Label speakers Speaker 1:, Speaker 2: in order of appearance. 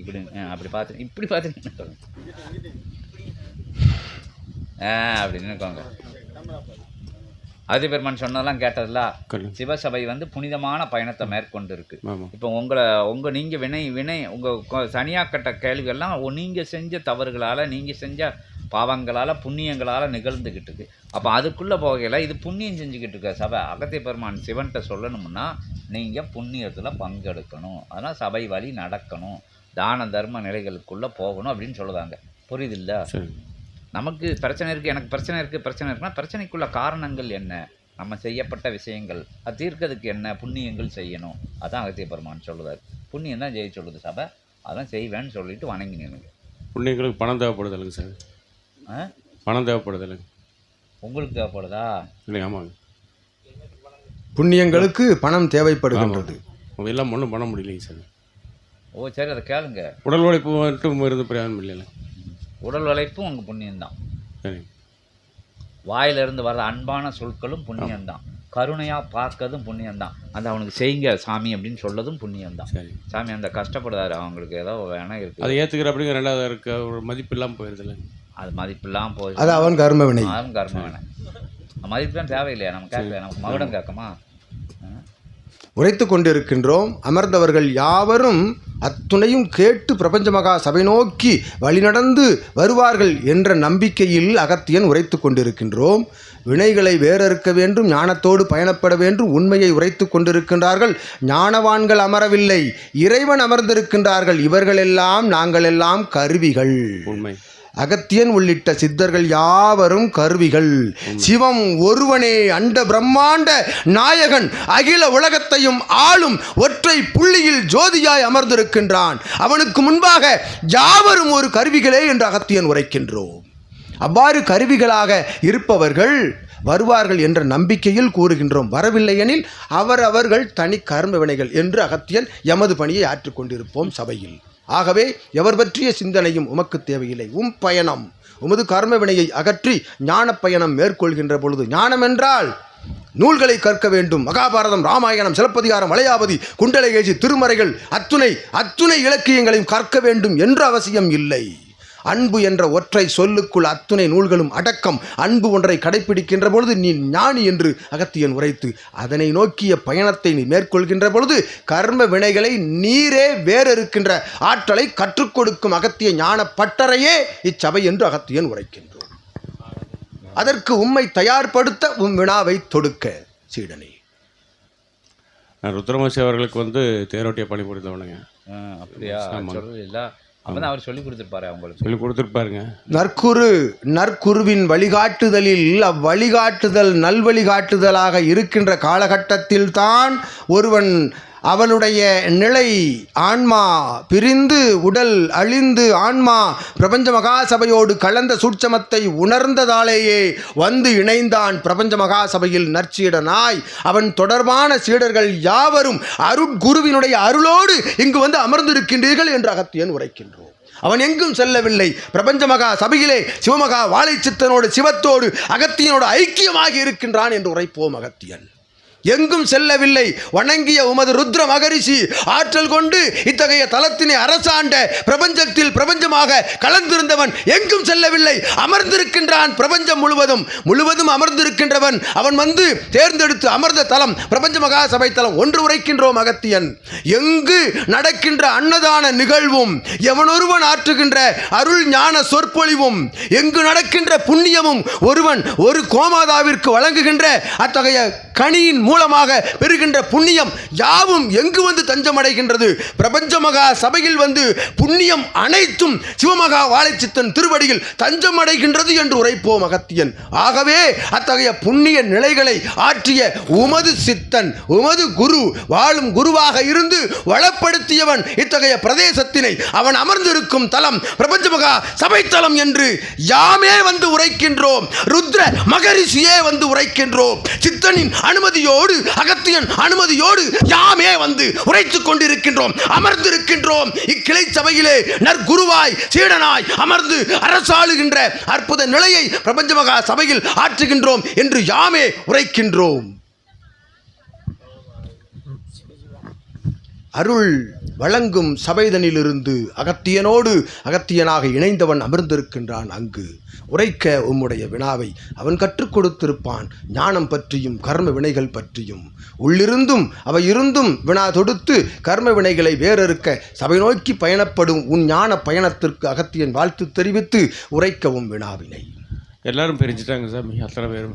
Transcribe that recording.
Speaker 1: இப்படி அப்படி பார்த்து இப்படி பார்த்து. ஆ அப்படி நின்றுக்கோங்க அதிபெருமான் சொன்னதெல்லாம் கேட்டதில்ல சிவசபை வந்து புனிதமான பயணத்தை மேற்கொண்டு இருக்கு இப்போ உங்களை உங்கள் நீங்கள் வினை வினை உங்கள் சனியாக்கட்ட கேள்விகள்லாம் நீங்கள் செஞ்ச தவறுகளால் நீங்கள் செஞ்ச பாவங்களால் புண்ணியங்களால் நிகழ்ந்துக்கிட்டு இருக்கு அப்போ அதுக்குள்ளே போகையில் இது புண்ணியம் செஞ்சுக்கிட்டு இருக்க சபை. அகத்திய பெருமான் சிவன்கிட்ட சொல்லணும்னா நீங்கள் புண்ணியத்தில் பங்கெடுக்கணும். அதனால் சபை வழி நடக்கணும். தான தர்ம நிலைகளுக்குள்ளே போகணும் அப்படின்னு சொல்லுதாங்க புரியுதில்ல? நமக்கு பிரச்சனை இருக்குது எனக்கு பிரச்சனை இருக்குது பிரச்சனை இருக்குன்னா பிரச்சனைக்குள்ள காரணங்கள் என்ன? நம்ம செய்யப்பட்ட விஷயங்கள். அது தீர்க்கிறதுக்கு என்ன? புண்ணியங்கள் செய்யணும். அதான் அகத்திய பெருமான் சொல்லுதார் புண்ணியம் தான் ஜெய சொல்லுது சபை. அதான் செய்வேன்னு சொல்லிட்டு வணங்கி நின்னுங்க.
Speaker 2: புண்ணியங்களுக்கு பணம் தேவைப்படுதில்லைங்க சார்?
Speaker 1: ஆ?
Speaker 2: பணம் தேவைப்படுதில்லைங்க
Speaker 1: உங்களுக்கு தேவைப்படுதா?
Speaker 2: இல்லைங்க ஆமாங்க.
Speaker 3: புண்ணியங்களுக்கு பணம் தேவைப்படுகின்றது.
Speaker 2: எல்லாம் ஒன்றும் பண்ண முடியலைங்க சார்.
Speaker 1: ஓ சரி அதை கேளுங்க.
Speaker 2: உடல் உழைப்பு மட்டும் இருந்து பிரயோஜனம் இல்லைல்ல.
Speaker 1: உடல் உழைப்பும் உங்கள் புண்ணியம்தான்.
Speaker 2: சரி.
Speaker 1: வாயிலிருந்து வர்ற அன்பான சொற்களும் புண்ணியம்தான். கருணையாக பார்க்கறதும் புண்ணியம்தான். அந்த அவனுக்கு செய்யுங்க சாமி அப்படின்னு சொல்லதும் புண்ணியம்தான்.
Speaker 2: சரி.
Speaker 1: சாமி அந்த கஷ்டப்படுறாரு அவங்களுக்கு ஏதோ வேணா இருக்கு.
Speaker 2: அதை ஏற்றுக்கிற அப்படிங்கிற ரெண்டாவது இருக்க ஒரு மதிப்பு இல்லாமல் போயிருதில்ல
Speaker 1: அது மதிப்பில்லாமல் போய்
Speaker 3: அது அவன் கர்ம வினை
Speaker 1: ஆறும் கர்மம் வேணாம் மதிப்புலாம் தேவையில்லையா? நம்ம கேட்கல நமக்கு மகுடம் கேட்கமா?
Speaker 3: உரைத்து கொண்டிருக்கின்றோம். அமர்ந்தவர்கள் யாவரும் அத்துணையும் கேட்டு பிரபஞ்ச மகா சபை நோக்கி வழிநடந்து வருவார்கள் என்ற நம்பிக்கையில் அகத்தியன் உரைத்து கொண்டிருக்கின்றோம். வினைகளை வேறறுக்க வேண்டும் ஞானத்தோடு பயணப்பட வேண்டும் உண்மையை உரைத்து கொண்டிருக்கின்றார்கள். ஞானவான்கள் அமரவில்லை இறைவன் அமர்ந்திருக்கின்றார்கள். இவர்களெல்லாம் நாங்களெல்லாம் கருவிகள்.
Speaker 2: உண்மை.
Speaker 3: அகத்தியன் உள்ளிட்ட சித்தர்கள் யாவரும் கருவிகள். சிவம் ஒருவனே அண்ட பிரம்மாண்ட நாயகன் அகில உலகத்தையும் ஆளும் ஒற்றை புள்ளியில் ஜோதியாய் அமர்ந்திருக்கின்றான். அவனுக்கு முன்பாக யாவரும் ஒரு கருவிகளே என்று அகத்தியன் உரைக்கின்றோம். அவ்வாறு கருவிகளாக இருப்பவர்கள் வருவார்கள் என்ற நம்பிக்கையில் கூறுகின்றோம். வரவில்லை எனில் அவர் அவர்கள் தனி கர்ம வினைகள் என்று அகத்தியன் எமது பணியை ஆற்றிக்கொண்டிருப்போம் சபையில். ஆகவே எவர் பற்றிய சிந்தனையும் உமக்கு தேவையில்லை. உம் பயணம். உமது கர்ம வினையை அகற்றி ஞானப் பயணம் மேற்கொள்கின்ற பொழுது ஞானம் என்றால் நூல்களை கற்க வேண்டும். மகாபாரதம் ராமாயணம் சிலப்பதிகாரம் வளையாபதி குண்டலகேசி திருமறைகள் அத்துணை அத்துணை இலக்கியங்களையும் கற்க வேண்டும் என்ற அவசியம் இல்லை. அன்பு என்ற ஒற்றை சொல்லுக்குள் அத்துணை நூல்களும் அடக்கம். அன்பு ஒன்றை கடைப்பிடிக்கின்ற பொழுது நீ ஞானி என்று அகத்தியன் உரைத்து அதனை நோக்கிய பயணத்தை நீ மேற்கொள்கின்ற பொழுது கர்ம வினைகளை நீரே வேறறுக்கின்ற ஆற்றலை கற்றுக் கொடுக்கும் அகத்திய ஞான பட்டறையே இச்சபை என்று அகத்தியன் உரைக்கின்றோம் அதற்கு உம்மை தயார்படுத்த உம் வினாவை தொடுக்க சீடனே.
Speaker 2: நான் ருத்ரமசி அவர்களுக்கு வந்து தேரோட்டிய பணி புரிந்தவனுங்க
Speaker 1: அப்படியா? அப்பதான் அவர் சொல்லி கொடுத்துருப்பாரு அவங்களுக்கு
Speaker 2: சொல்லி. கொடுத்துருப்பாருங்க.
Speaker 3: நற்குரு நற்குருவின் வழிகாட்டுதலில் அவ்வழிகாட்டுதல் நல்வழிகாட்டுதலாக இருக்கின்ற காலகட்டத்தில் தான் ஒருவன் அவனுடைய நிலை ஆன்மா பிரிந்து உடல் அழிந்து ஆன்மா பிரபஞ்ச மகாசபையோடு கலந்த சூட்சமத்தை உணர்ந்ததாலேயே வந்து இணைந்தான் பிரபஞ்ச மகாசபையில் நற்சீடனாய் அவன் தொடர்பான சீடர்கள் யாவரும் அருட்குருவினுடைய அருளோடு இங்கு வந்து அமர்ந்திருக்கின்றீர்கள் என்று அகத்தியன் உரைக்கின்றோம். அவன் எங்கும் செல்லவில்லை. பிரபஞ்ச மகா சபையிலே சிவமகா வாழைச்சித்தனோடு சிவத்தோடு அகத்தியனோடு ஐக்கியமாகி இருக்கின்றான் என்று உரைப்போம் அகத்தியன். எங்கும் செல்லவில்லை. வணங்கிய உமது ருத்ர மகரிஷி ஆற்றல் கொண்டு இத்தகைய தலத்தினை அரசாண்ட பிரபஞ்சத்தில் பிரபஞ்சமாக கலந்திருந்தவன் எங்கும் செல்லவில்லை. அமர்ந்திருக்கின்றான் பிரபஞ்சம் முழுவதும். முழுவதும் அமர்ந்திருக்கின்றவன். அவன் வந்து தேர்ந்தெடுத்து அமர்ந்த தலம் பிரபஞ்ச மகா சபை தலம் ஒன்று உரைக்கின்றோம் அகத்தியன். எங்கு நடக்கின்ற அன்னதான நிகழ்வும் எவனொருவன் ஆற்றுகின்ற அருள் ஞான சொற்பொழிவும் எங்கு நடக்கின்ற புண்ணியமும் ஒருவன் ஒரு கோமாதாவிற்கு வழங்குகின்ற அத்தகைய கனியின் மூலமாக பெறுகின்ற புண்ணியம் யாவும் எங்கு வந்து தஞ்சமடைகின்றது? பிரபஞ்ச மகா சபையில் வந்து புண்ணியம் அனைத்தும் சிவமகா வாழைச்சித்தன் திருவடியில் தஞ்சமடைகின்றது என்று உரைப்போம் அகத்தியன். ஆகவே அத்தகைய புண்ணிய நிலைகளை ஆற்றிய உமது சித்தன் உமது குரு வாழும் குருவாக இருந்து வளப்படுத்தியவன் இத்தகைய பிரதேசத்தினை அவன் அமர்ந்திருக்கும் தலம் பிரபஞ்ச மகா சபை தலம் என்று யாமே வந்து உரைக்கின்றோம். ருத்ர மகரிஷியே வந்து உரைக்கின்றோம். சித்தனின் அனுமதியோடு அகத்தியன் அனுமதியோடு யாமே வந்து உரைத்துக் கொண்டிருக்கின்றோம் அமர்ந்திருக்கின்றோம். இக்கிளை சபையிலே நற்குருவாய் சீடனாய் அமர்ந்து அரசாளுகின்ற அற்புத நிலையை பிரபஞ்ச மகா சபையில் ஆற்றுகின்றோம் என்று யாமே உரைக்கின்றோம். அருள் வழங்கும் சபைதனிலிருந்து அகத்தியனோடு அகத்தியனாக இணைந்தவன் அமர்ந்திருக்கின்றான் அங்கு. உரைக்க உம்முடைய வினாவை அவன் கற்றுக் கொடுத்திருப்பான். ஞானம் பற்றியும் கர்ம வினைகள் பற்றியும். உள்ளிருந்தும் அவை இருந்தும் வினா தொடுத்து கர்ம வினைகளை வேறறுக்க சபை நோக்கி பயணப்படும் உன் ஞான பயணத்திற்கு அகத்தியன் வாழ்த்து தெரிவித்து உரைக்கவும் வினாவினை.
Speaker 2: எல்லாரும் பிரிஞ்சிட்டாங்க சாமி. அத்தனை பேரும்.